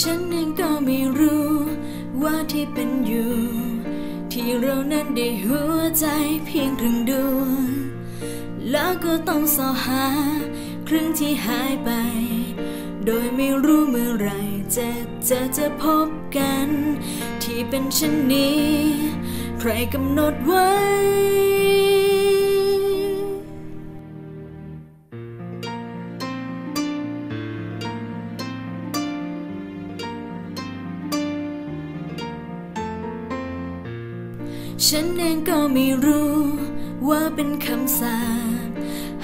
ฉันเองก็ไม่รู้ว่าที่เป็นอยู่ ที่เรานั้นได้หัวใจเพียงครึ่งดวงแล้วก็ต้องสอหาครึ่งที่หายไป โดยไม่รู้เมื่อไรจะจะจะพบกัน ที่เป็นเช่นนี้ ใครกำหนดไว้ ฉันเองก็ไม่รู้ว่าเป็นคำสาป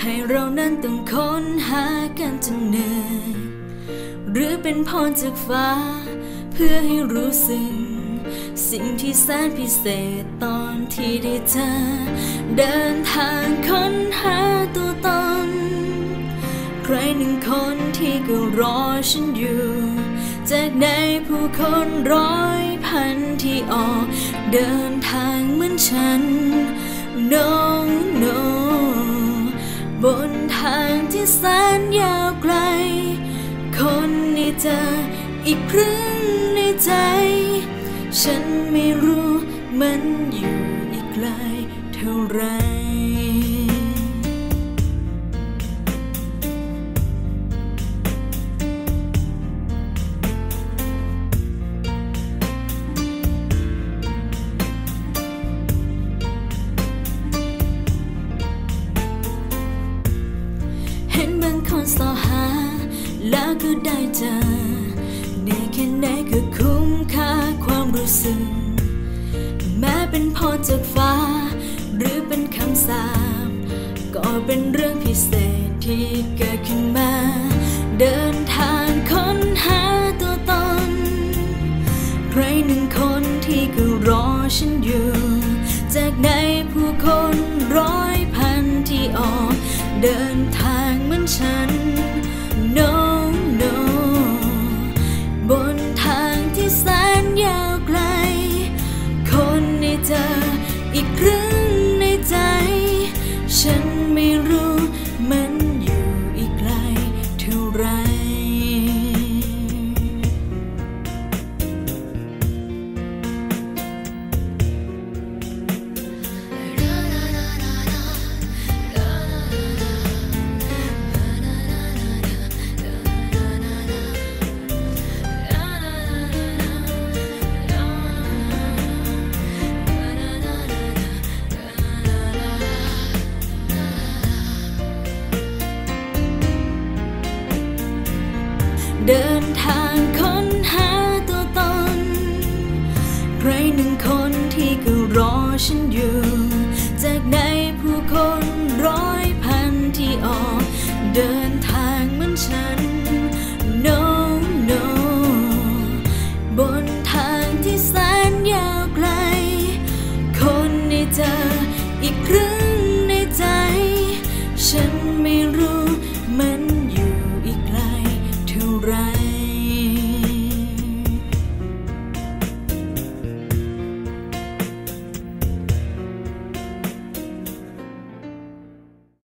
ให้เรานั้นต้องค้นหากันจนเหนื่อยหรือเป็นพรจากฟ้า เพื่อให้รู้สึกสิ่งที่แสนพิเศษตอนที่ได้เจอเดินทางค้นหาตัวตน ใครหนึ่งคนที่ก็รอฉันอยู่ จากในผู้คนร้อยพัน ออก เดินทางเหมือนฉัน no no บนทางที่แสนยาวไกล คนในเจออีกครึ่งในใจ ฉันไม่รู้มันอยู่อีกไกลเท่าไหร ห็นบางคนสอหา แล้วก็ได้เจอในแค่ไหนก็คุ้มค่าความรู้สึก แม้เป็นพรจากฟ้า หรือเป็นคำสาปก็เป็นเรื่องพิเศษที่เกิดขึ้นมา เดินทางค้นหาตัวตน ใครหนึ่งคนที่ก็รอฉันอยู่ จากในผู้คนร้อย เดินทางเหมือนฉัน no เดินทางค้นหาตัวตน ใครหนึ่งคนที่ก็รอฉันอยู่ จากในผู้คนร้อยพันที่ออก เดินทางเหมือนฉัน no no บนทางที่แสนยาวไกล คนในเจออีกครึ่งในใจ ฉันไม่รู้